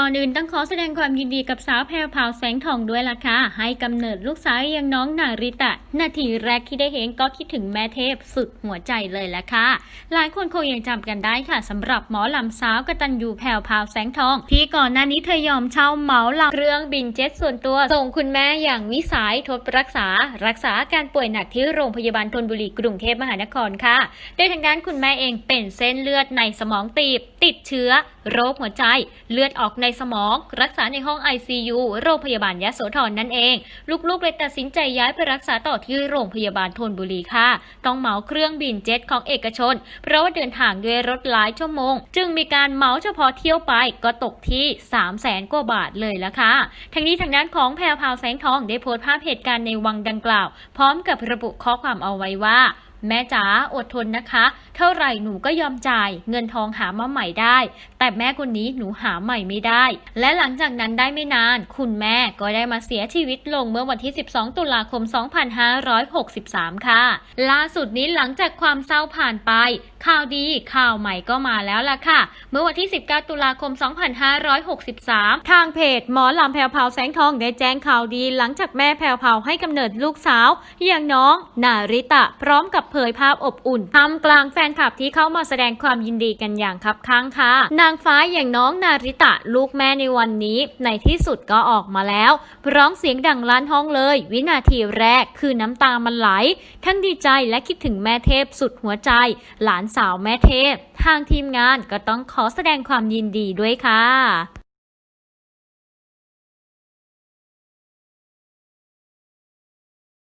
ก่อนอื่นต้องขอแสดงความยินดีกับสาวแพรวพาวแสงทองด้วยล่ะค่ะ ให้กำเนิดลูกสาวย่างน้องนาริตะ นาทีแรกที่ได้เห็นก็คิดถึงแม่เทพสุดหัวใจเลยล่ะค่ะ หลายคนคงยังจำกันได้ค่ะสำหรับหมอลำสาวกตัญญูแพรวพาวแสงทอง ที่ก่อนหน้านี้เธอยอมเช่าเหมาลำเครื่องบินเจ็ตส่วนตัว ส่งคุณแม่อย่างวิสายทดรักษา รักษาอาการป่วยหนักที่โรงพยาบาลธนบุรีกรุงเทพมหานครค่ะ โดยทางด้านคุณแม่เองเป็นเส้นเลือดในสมองตีบ ติดเชื้อ โรคหัวใจ เลือดออกในในสมอง รักษาในห้อง ICU โรงพยาบาลยะโสธรนั่นเอง ลูกๆเลยตัดสินใจย้ายไปรักษาต่อที่โรงพยาบาลธนบุรีค่ะ ต้องเหมาเครื่องบินเจ็ตของเอกชน เพราะว่าเดินทางด้วยรถหลายชั่วโมง จึงมีการเหมาเฉพาะเที่ยวไปก็ตกที่3 0 0แสนกว่าบาทเลยละค่ะทั้งนี้ทางด้านของแพรพาวแสงทองได้โพสต์ภาพเหตุการณ์ในวังดังกล่าว พร้อมกับระบุข้อความเอาไว้ว่า แม่จ๋าอดทนนะคะ เท่าไหร่หนูก็ยอมจ่าย เงินทองหามาใหม่ได้ แต่แม่คนนี้หนูหาใหม่ไม่ได้ และหลังจากนั้นได้ไม่นาน คุณแม่ก็ได้มาเสียชีวิตลงเมื่อวันที่ 12 ตุลาคม 2563 ค่ะ ล่าสุดนี้หลังจากความเศร้าผ่านไป ข่าวดีข่าวใหม่ก็มาแล้วล่ะค่ะ เมื่อวันที่ 19 ตุลาคม 2563 ทางเพจหมอลำแพรวพาวแสงทองได้แจ้งข่าวดี หลังจากแม่แพรวพาวให้กำเนิดลูกสาวอย่างน้องนาริตะพร้อมกับเผยภาพอบอุ่นทำกลางแฟนคลับที่เข้ามาแสดงความยินดีกันอย่างคับข้างค่ะ นางฟ้าอย่างน้องนาริตะลูกแม่ในวันนี้ ในที่สุดก็ออกมาแล้ว ร้องเสียงดังลั่นห้องเลย วินาทีแรกคือน้ำตามันไหล ทั้งดีใจและคิดถึงแม่เทพสุดหัวใจ หลานสาวแม่เทพ ทางทีมงานก็ต้องขอแสดงความยินดีด้วยค่ะ